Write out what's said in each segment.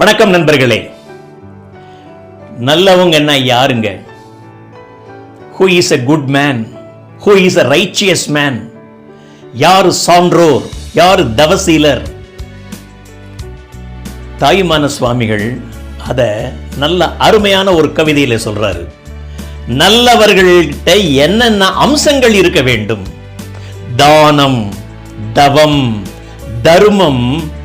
வணக்கம் நண்பர்களே. நல்லவங்க என்ன யாருங்க? Who is a good man who is a righteous man யாரு சான்றோர்? யார் தவசீலர்? தாயுமான சுவாமிகள் அத நல்ல அருமையான ஒரு கவிதையில சொல்றாரு. நல்லவர்கள்கிட்ட என்னென்ன அம்சங்கள் இருக்க வேண்டும்? தானம் தவம் தர்மம்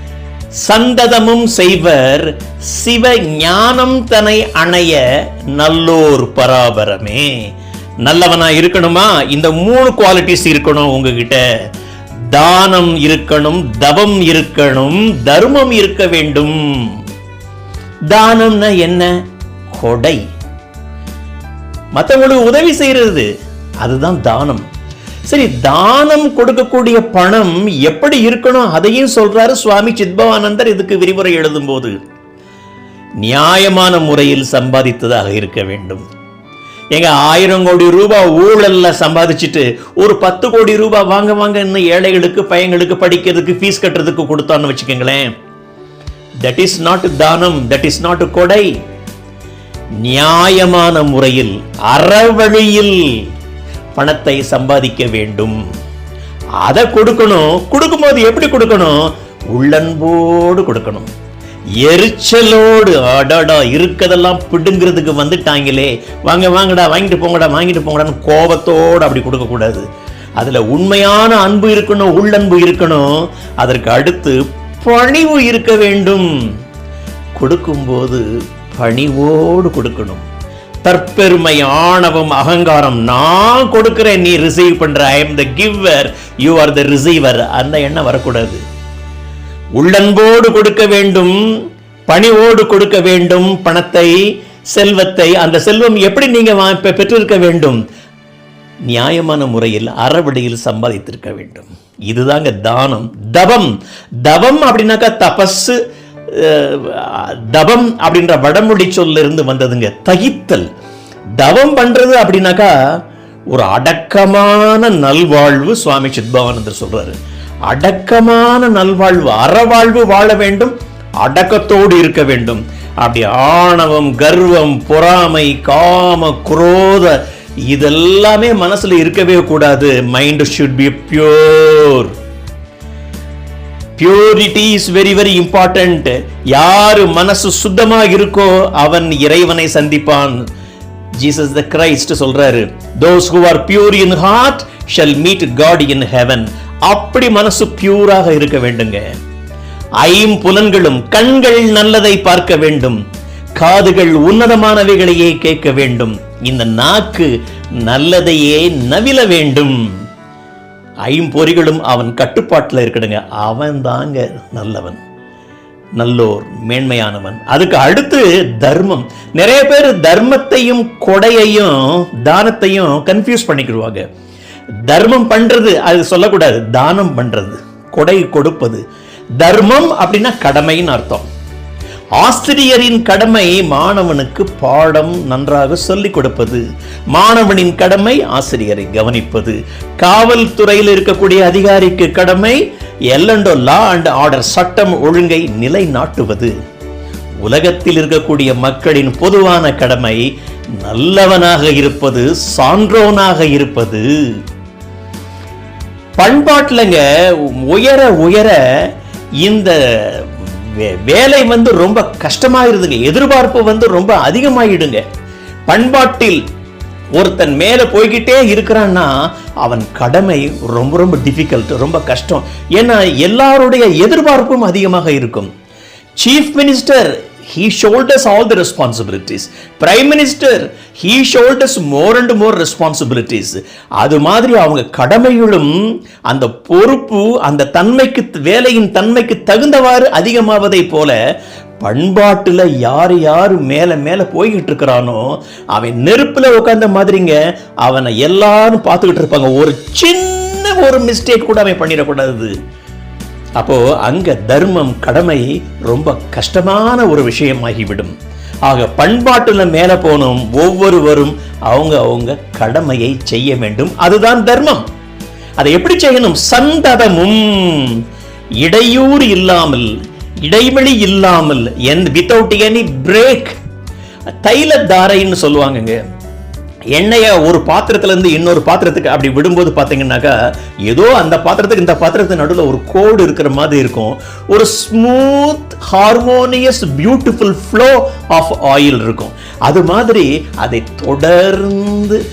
சந்ததமும் செய்வர் சிவ ஞானம் தனை அணைய நல்லோர் பராபரமே. நல்லவனா இருக்கணுமா? இந்த மூணு குவாலிட்டிஸ் இருக்கணும் உங்ககிட்ட. தானம் இருக்கணும் தவம் இருக்கணும் தர்மம் இருக்க வேண்டும். தானம்னா என்ன? கொடை. மற்றவங்களுக்கு உதவி செய்யறது அதுதான் தானம். சரி தானம் கொடுக்கக்கூடிய பணம் எப்படி இருக்கணும்? அதையும் சொல்றாரு சுவாமி சித்பவானந்தர் இதுக்கு விரிவுரை எழுதும்போது. நியாயமான முறையில் சம்பாதித்ததாக இருக்க வேண்டும். எங்க ஆயிரம் கோடி ரூபாய் ஊழல்ல சம்பாதிச்சுட்டு ஒரு பத்து கோடி ரூபாய் வாங்க வாங்க இன்னும் ஏழைகளுக்கு பையங்களுக்கு படிக்கிறதுக்கு ஃபீஸ் கட்டுறதுக்கு கொடுத்தான்னு வச்சுக்கோங்களேன். தட் இஸ் நாட் தானம் தட் இஸ் நாட் கொடை. நியாயமான முறையில் அறவழியில் பணத்தை சம்பாதிக்க வேண்டும். அதை கொடுக்கணும். கொடுக்கும்போது எப்படி கொடுக்கணும்? உள்ளன்போடு கொடுக்கணும். எரிச்சலோடு அடாடா இருக்கதெல்லாம் பிடுங்கிறதுக்கு வந்துட்டாங்களே. வாங்க வாங்கடா வாங்கிட்டு போங்கடா வாங்கிட்டு போங்கடான்னு கோபத்தோடு அப்படி கொடுக்கக்கூடாது. அதில் உண்மையான அன்பு இருக்கணும் உள்ளன்பு இருக்கணும். அதற்கு அடுத்து பணிவு இருக்க வேண்டும். கொடுக்கும்போது பணிவோடு கொடுக்கணும். தற்பெருமை ஆணவம் அகங்காரம் நான் கொடுக்கிறேன் நீ ரிசீவ் பண்ற. I am the giver you are the receiver அந்த எண்ணம் வரக்கூடாது. உள்ளன்போடு கொடுக்க வேண்டும் பணிவோடு கொடுக்க வேண்டும் பணத்தை செல்வத்தை அந்த செல்வம் எப்படி நீங்க பெற்றிருக்க வேண்டும்? நியாயமான முறையில் அறவழியில் சம்பாதித்திருக்க வேண்டும். இதுதாங்க தானம். தவம். தபம் அப்படின்னாக்கா தபஸ் தபம் தவம் அப்படின்ற வடமொழி சொல்ல இருந்து வந்ததுங்க. தகித்தல். தவம் பண்றது அப்படின்னாக்கா ஒரு அடக்கமான நல்வாழ்வு சுவாமி சித்பவானந்தர் சொல்றாரு. அடக்கமான நல்வாழ்வு அறவாழ்வு வாழ வேண்டும் அடக்கத்தோடு இருக்க வேண்டும். அப்படி ஆணவம் கர்வம் பொறாமை காம குரோத இதெல்லாமே மனசுல இருக்கவே கூடாது. Mind should be pure purity is very very important யாரு மனசு சுத்தமாக இருக்கோ அவன் இறைவனை சந்திப்பான். ஜீசஸ் த கிரைஸ்ட் சொல்றாரு those who are pure in heart shall meet God in heaven அப்படி மனசு பியூராக இருக்க வேண்டுங்க. ஐம்புலன்களும் கண்கள் நல்லதை பார்க்க வேண்டும். காதுகள் உன்னதமானவைகளையே கேட்க வேண்டும். இந்த நாக்கு நல்லதையே நவில வேண்டும். ஐம்பொறிகளும் அவன் கட்டுப்பாட்டில் இருக்கணுங்க அவன் தாங்க நல்லவன். நல்லோர் மேன்மையானவன். அதுக்கு அடுத்து தர்மம். நிறைய பேர் தர்மத்தையும் கொடையையும் தானத்தையும் கன்ஃபியூஸ் பண்ணிக்கிடுவாங்க. தர்மம் பண்றது அது சொல்லக்கூடாது. தானம் பண்றது. கொடை கொடுப்பது. தர்மம் அப்படின்னா கடமைன்னு அர்த்தம். ஆசிரியரின் கடமை மாணவனுக்கு பாடம் நன்றாக சொல்லிக் கொடுப்பது. மாணவனின் கடமை ஆசிரியரை கவனிப்பது. காவல்துறையில் இருக்கக்கூடிய அதிகாரிக்கு கடமை எல்லண்டோ லா அண்ட் ஆர்டர் சட்டம் ஒழுங்கை நிலைநாட்டுவது. உலகத்தில் இருக்கக்கூடிய மக்களின் பொதுவான கடமை நல்லவனாக இருப்பது சான்றோனாக இருப்பது. பண்பாட்டிலங்க உயர உயர இந்த வேலை வந்து ரொம்ப கஷ்டமாயிருதுங்க. எதிர்பார்ப்பு வந்து ரொம்ப அதிகமாயிடுங்க. பண்பாட்டில் ஒருத்தன் மேலே போய்கிட்டே இருக்கிறான்னா அவன் கடமை ரொம்ப ரொம்ப டிஃபிகல்ட் ரொம்ப கஷ்டம். ஏன்னா எல்லாருடைய எதிர்பார்ப்பும் அதிகமாக இருக்கும். Chief minister he shoulders all the responsibilities. Prime minister he shoulders more and more responsibilities. அது மாதிரி அவங்க கடமைகளும் அந்த பொறுப்பு அந்த தன்மைக்கு வேலையின் தன்மைக்கு தகுந்தவாறு அதிகமாவதை போல பண்பாட்டுல யார் யார் மேல மேல போய்கிட்டு இருக்கிறானோ அவன் நெருப்புல உட்கார்ந்த மாதிரிங்க அவனை எல்லாரும் பார்த்துக்கிட்டு இருப்பாங்க. ஒரு சின்ன ஒரு மிஸ்டேக் கூட அவன் பண்ணிடக்கூடாது. அப்போது அங்கே தர்மம் கடமை ரொம்ப கஷ்டமான ஒரு விஷயமாகிவிடும். ஆக பண்பாட்டில் மேலே போனோம் ஒவ்வொருவரும் அவங்க அவங்க கடமையை செய்ய வேண்டும். அதுதான் தர்மம். அதை எப்படி செய்யணும்? சந்ததமும் இடையூறு இல்லாமல் இடைவெளி இல்லாமல் என் வித்தவுட் எனி பிரேக் தைல தாரைன்னு சொல்லுவாங்கங்க. எண்ணெயை ஒரு பாத்திரத்துலேருந்து இன்னொரு பாத்திரத்துக்கு அப்படி விடும்போது பார்த்தீங்கன்னாக்கா ஏதோ அந்த பாத்திரத்துக்கு இந்த பாத்திரத்துக்கு நடுவில் ஒரு கோடு இருக்கிற மாதிரி இருக்கும். ஒரு smooth harmonious beautiful flow of oil இருக்கும். அது மாதிரி அதை தொடர்ந்து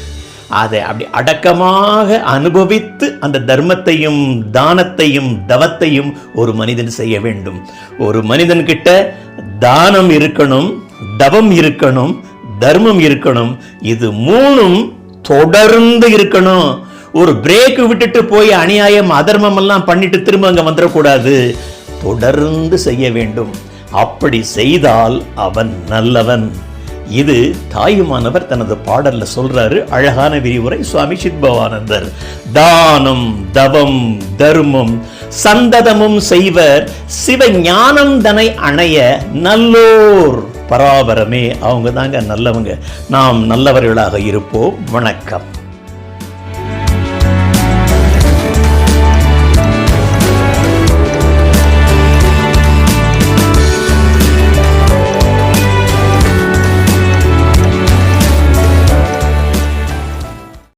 அதை அப்படி அடக்கமாக அனுபவித்து அந்த தர்மத்தையும் தானத்தையும் தவத்தையும் ஒரு மனிதன் செய்ய வேண்டும். ஒரு மனிதன்கிட்ட தானம் இருக்கணும் தவம் இருக்கணும் தர்மம் இருக்கணும். இது மூணும் தொடர்ந்து இருக்கணும். ஒரு பிரேக் விட்டுட்டு போய் அநியாயம் அதர்மம் எல்லாம் பண்ணிட்டு திரும்ப அங்க வந்துடக்கூடாது தொடர்ந்து செய்ய வேண்டும். அப்படி செய்தால் அவன் நல்லவன். இது தாயுமானவர் தனது பாடல்ல சொல்றாரு. அழகான விரிவுரை சுவாமி சித்பவானந்தர். தானம் தவம் தர்மம் சந்ததமும் செய்வர். சிவ ஞானம் தனை அணைய நல்லோர். பராபரமே. அவங்க தாங்க நல்லவங்க. நாம் நல்லவர்களாக இருப்போம். வணக்கம்.